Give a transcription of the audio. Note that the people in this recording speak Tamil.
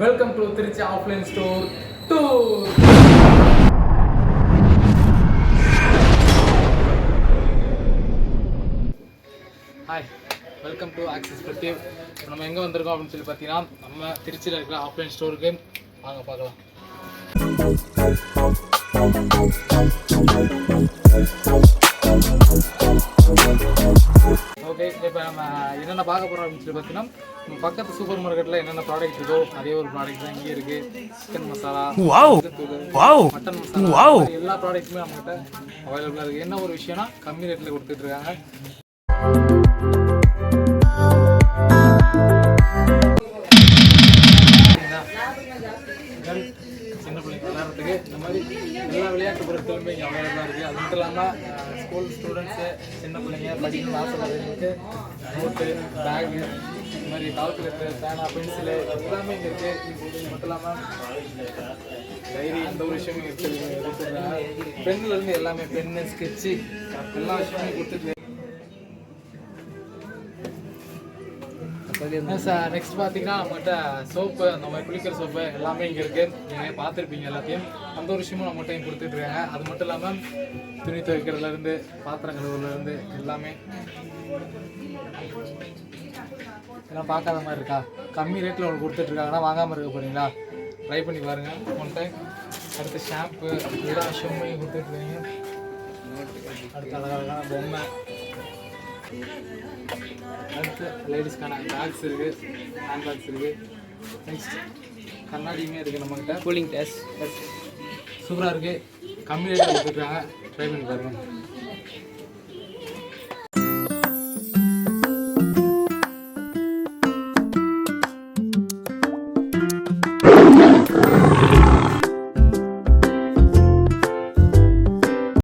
Welcome to Trichy offline store to hi welcome to Axis Pratyev நம்ம எங்கே வந்திருக்கோம் அப்படின்னு சொல்லி பார்த்தீங்கன்னா நம்ம திருச்சியில் இருக்கிற ஆஃப்லைன் ஸ்டோருக்கு வாங்க பார்க்கலாம். ஓகே இப்போ நம்ம என்னென்ன பார்க்க போகிறோம் அப்படின்னு சொல்லி பார்த்தீங்கன்னா நம்ம பக்கத்து சூப்பர் மார்க்கெட்டில் என்னென்ன ப்ராடக்ட் இருக்கோ அதே ஒரு ப்ராடக்ட் தான் இங்கே இருக்குது சிக்கன் மசாலா மட்டன் மசாலா மாதிரி எல்லா ப்ராடக்ட்டுமே நம்மகிட்ட அவைலபிளாக இருக்குது என்ன ஒரு விஷயம்னா கம்மி ரேட்டில் சரிங்களா? சின்ன பிள்ளைங்க விளையாடுறதுக்கு இந்த மாதிரி எல்லா விளையாட்டு பொருட்களுமே இங்கே அவைலபிளாக இருக்குது அது மட்டும் இல்லாமல் ஸ்கூல் ஸ்டூடெண்ட்ஸு சின்ன பிள்ளைங்க படிக்கணும்னு ஆசைப்படுறவங்களுக்கு நோட்டு பேகு இந்த மாதிரி கால்குலேட்டர் பேனா பென்சிலு எல்லாமே இங்கே இருக்குது இது மட்டும் இல்லாமல் டைரி எந்த ஒரு விஷயமும் இருக்குது கொடுத்துருக்காங்க இருந்து எல்லாமே பென்னு ஸ்கெட்சு எல்லா விஷயமும் கொடுத்துட்டு சார் நெக்ஸ்ட் பார்த்தீங்கன்னா நம்மகிட்ட சோப்பு அந்த மாதிரி குளிக்கிற சோப்பு எல்லாமே இங்கே இருக்குது நீங்கள் பார்த்துருப்பீங்க எல்லாத்தையும். அந்த ஒரு விஷயமும் நம்மகிட்ட இங்கே கொடுத்துட்ருக்காங்க. அது மட்டும் இல்லாமல் துணி துவைக்கிறதுலேருந்து பாத்திரம் கழுவுறதுலேருந்து எல்லாமே எல்லாம் பார்க்காத மாதிரி இருக்கா? கம்மி ரேட்டில் உங்களுக்கு கொடுத்துட்ருக்காங்கன்னா வாங்காமல் இருக்க போகிறீங்களா ட்ரை பண்ணி பாருங்கள் ஒன் டைம் அடுத்து ஷாம்பு எல்லா விஷயமும் கொடுத்துட்ருக்கீங்க. அடுத்து அழகழகான பொம்மை. அடுத்து லேடிஸ்க்கான பேக்ஸ் இருக்கு ஹேண்ட் பேக்ஸ் இருக்கு. நெக்ஸ்ட் கண்ணாடியுமே இருக்கு நம்மகிட்ட. கூலிங் டேஸ்ட் சூப்பராக இருக்கு. கம்மி ரேட்டில் கொடுத்துருக்காங்க ட்ரை பண்ணி பாருங்க.